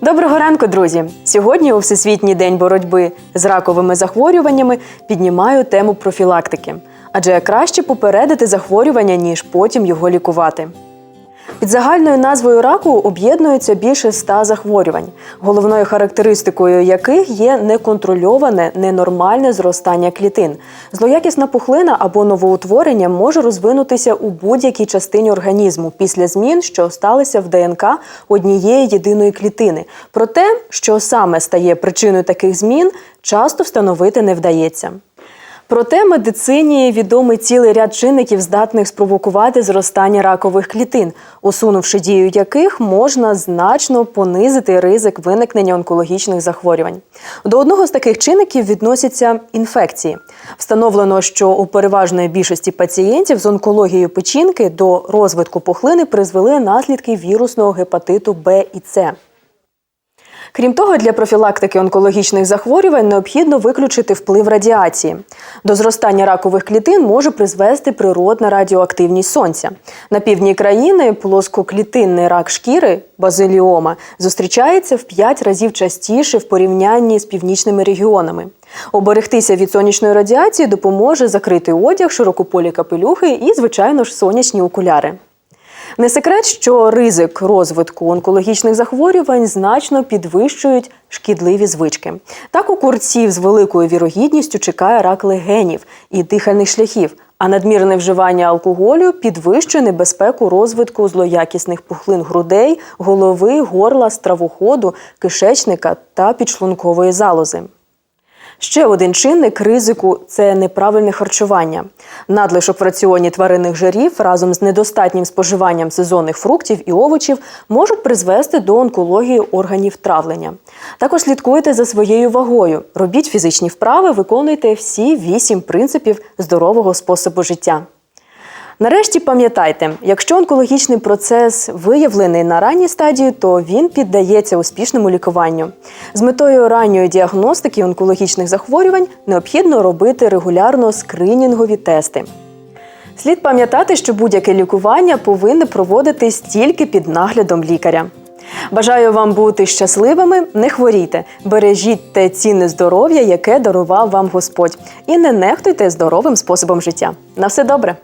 Доброго ранку, друзі! Сьогодні у Всесвітній день боротьби з раковими захворюваннями піднімаю тему профілактики, адже краще попередити захворювання, ніж потім його лікувати. Під загальною назвою раку об'єднується більше ста захворювань, головною характеристикою яких є неконтрольоване, ненормальне зростання клітин. Злоякісна пухлина або новоутворення може розвинутися у будь-якій частині організму після змін, що сталися в ДНК однієї єдиної клітини. Проте, що саме стає причиною таких змін, часто встановити не вдається. Проте медицині відомий цілий ряд чинників, здатних спровокувати зростання ракових клітин, усунувши дію яких можна значно понизити ризик виникнення онкологічних захворювань. До одного з таких чинників відносяться інфекції. Встановлено, що у переважної більшості пацієнтів з онкологією печінки до розвитку пухлини призвели наслідки вірусного гепатиту Б і С. Крім того, для профілактики онкологічних захворювань необхідно виключити вплив радіації. До зростання ракових клітин може призвести природна радіоактивність сонця. На півдні країни плоскоклітинний рак шкіри базиліома зустрічається в 5 разів частіше в порівнянні з північними регіонами. Оберегтися від сонячної радіації допоможе закритий одяг, широкополі капелюхи і, звичайно ж, сонячні окуляри. Не секрет, що ризик розвитку онкологічних захворювань значно підвищують шкідливі звички. Так у курців з великою вірогідністю чекає рак легенів і дихальних шляхів, а надмірне вживання алкоголю підвищує небезпеку розвитку злоякісних пухлин грудей, голови, горла, стравоходу, кишечника та підшлункової залози. Ще один чинник ризику це неправильне харчування. Надлишок в раціоні тваринних жирів разом з недостатнім споживанням сезонних фруктів і овочів можуть призвести до онкології органів травлення. Також слідкуйте за своєю вагою, робіть фізичні вправи, виконуйте всі вісім принципів здорового способу життя. Нарешті пам'ятайте, якщо онкологічний процес виявлений на ранній стадії, то він піддається успішному лікуванню. З метою ранньої діагностики онкологічних захворювань необхідно робити регулярно скринінгові тести. Слід пам'ятати, що будь-яке лікування повинне проводитись тільки під наглядом лікаря. Бажаю вам бути щасливими, не хворійте, бережіть те цінне здоров'я, яке дарував вам Господь, і не нехтуйте здоровим способом життя. На все добре!